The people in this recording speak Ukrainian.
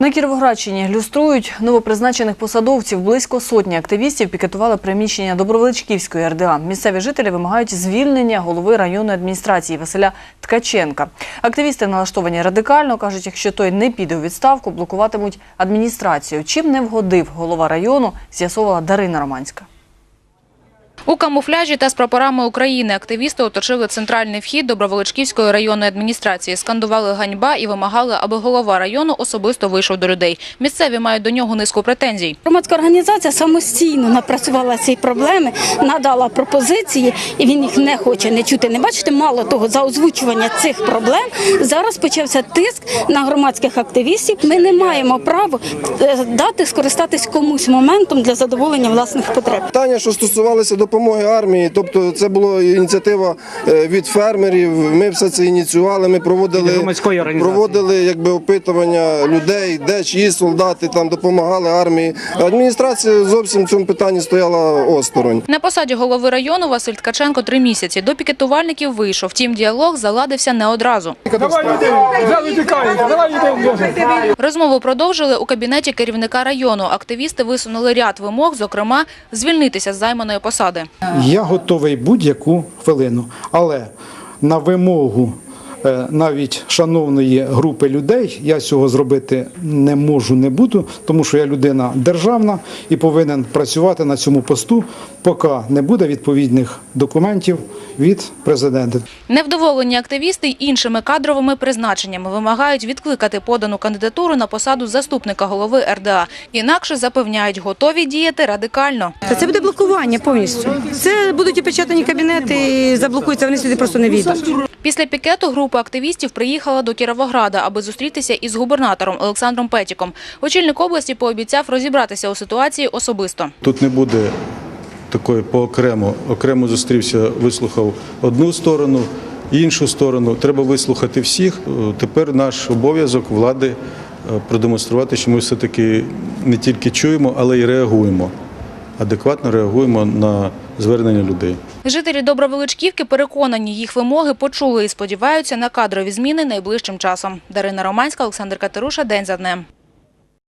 На Кіровоградщині люструють новопризначених посадовців. Близько сотні активістів пікетували приміщення Добровеличківської РДА. Місцеві жителі вимагають звільнення голови районної адміністрації Василя Ткаченка. Активісти налаштовані радикально кажуть, якщо той не піде у відставку, блокуватимуть адміністрацію. Чим не вгодив голова району, з'ясовувала Дарина Романська. У камуфляжі та з прапорами України активісти оточили центральний вхід Доброволочківської районної адміністрації, скандували ганьба і вимагали, аби голова району особисто вийшов до людей. Місцеві мають до нього низку претензій. Громадська організація самостійно напрацювала ці проблеми, надала пропозиції, і він їх не хоче не чути. Не бачите, мало того, за озвучування цих проблем зараз почався тиск на громадських активістів. Ми не маємо права е, дати скористатись комусь моментом для задоволення власних потреб. Питання, що стосувалися допомоги армії, тобто це була ініціатива е, від фермерів. Ми все це ініціювали. Ми проводили проводили якби опитування людей, де чиї солдати там допомагали армії. Адміністрація зовсім в цьому питанні стояла осторонь. На посаді голови району Василь Ткаченко три місяці. До пікетувальників вийшов. Втім, діалог заладився не одразу. Давай давай. Розмову продовжили у кабінеті керівника району. Активісти висунули ряд вимог, зокрема, звільнитися з займаної посади. Я готовий будь-яку хвилину, але на вимогу навіть шановної групи людей я цього зробити не можу, не буду, тому що я людина державна і повинен працювати на цьому посту, поки не буде відповідних документів від президента. Невдоволені активісти й іншими кадровими призначеннями вимагають відкликати подану кандидатуру на посаду заступника голови РДА. Інакше запевняють, готові діяти радикально. Це буде блокування повністю. Це будуть опечатані кабінети і заблокуються, вони сюди просто не війдуть. Після пікету група активістів приїхала до Кіровограда, аби зустрітися із губернатором Олександром Петіком. Очільник області пообіцяв розібратися у ситуації особисто. Тут не буде такої по окремо. Окремо зустрівся, вислухав одну сторону, іншу сторону. Треба вислухати всіх. Е, Тепер наш обов'язок влади е, продемонструвати, що ми все-таки не тільки чуємо, але й реагуємо. Адекватно реагуємо на звернення людей. Жителі Добровеличківки переконані, їх вимоги почули і сподіваються на кадрові зміни найближчим часом. Дарина Романська, Олександр Катеруша. День за днем.